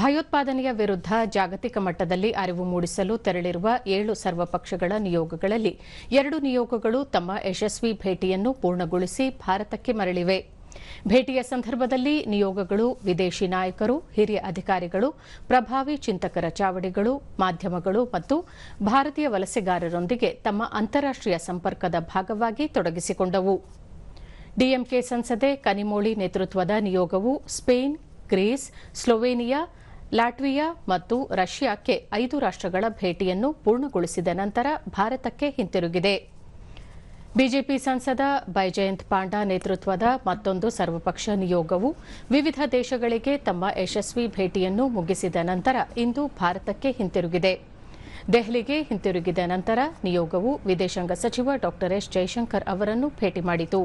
ಭಯೋತ್ಪಾದನೆಯ ವಿರುದ್ಧ ಜಾಗತಿಕ ಮಟ್ಟದಲ್ಲಿ ಅರಿವು ಮೂಡಿಸಲು ತೆರಳಿರುವ ಏಳು ಸರ್ವಪಕ್ಷಗಳ ನಿಯೋಗಗಳಲ್ಲಿ ಎರಡು ನಿಯೋಗಗಳು ತಮ್ಮ ಯಶಸ್ವಿ ಭೇಟಿಯನ್ನು ಪೂರ್ಣಗೊಳಿಸಿ ಭಾರತಕ್ಕೆ ಮರಳಿವೆ. ಭೇಟಿಯ ಸಂದರ್ಭದಲ್ಲಿ ನಿಯೋಗಗಳು, ವಿದೇಶಿ ನಾಯಕರು, ಹಿರಿಯ ಅಧಿಕಾರಿಗಳು, ಪ್ರಭಾವಿ ಚಿಂತಕರ ಚಾವಡಿಗಳು, ಮಾಧ್ಯಮಗಳು ಮತ್ತು ಭಾರತೀಯ ವಲಸೆಗಾರರೊಂದಿಗೆ ತಮ್ಮ ಅಂತಾರಾಷ್ಟೀಯ ಸಂಪರ್ಕದ ಭಾಗವಾಗಿ ತೊಡಗಿಸಿಕೊಂಡವು. ಡಿಎಂಕೆ ಸಂಸದೆ ಕನಿಮೋಳಿ ನೇತೃತ್ವದ ನಿಯೋಗವು ಸ್ಪೇನ್, ಗ್ರೀಸ್, ಸ್ಲೋವೇನಿಯಾ ಲಾಟ್ವಿಯಾ ಮತ್ತು ರಷ್ಯಾಕ್ಕೆ ಐದು ರಾಷ್ಟ್ರಗಳ ಭೇಟಿಯನ್ನು ಪೂರ್ಣಗೊಳಿಸಿದ ನಂತರ ಭಾರತಕ್ಕೆ ಹಿಂತಿರುಗಿದೆ. ಬಿಜೆಪಿ ಸಂಸದ ಬೈಜಯಂತ್ ಪಾಂಡಾ ನೇತೃತ್ವದ ಮತ್ತೊಂದು ಸರ್ವಪಕ್ಷ ನಿಯೋಗವು ವಿವಿಧ ದೇಶಗಳಿಗೆ ತಮ್ಮ ಯಶಸ್ವಿ ಭೇಟಿಯನ್ನು ಮುಗಿಸಿದ ನಂತರ ಇಂದು ಭಾರತಕ್ಕೆ ಹಿಂತಿರುಗಿದೆ. ದೆಹಲಿಗೆ ಹಿಂತಿರುಗಿದ ನಂತರ ನಿಯೋಗವು ವಿದೇಶಾಂಗ ಸಚಿವ ಡಾ ಎಸ್ ಜೈಶಂಕರ್ ಅವರನ್ನು ಭೇಟಿ ಮಾಡಿತು.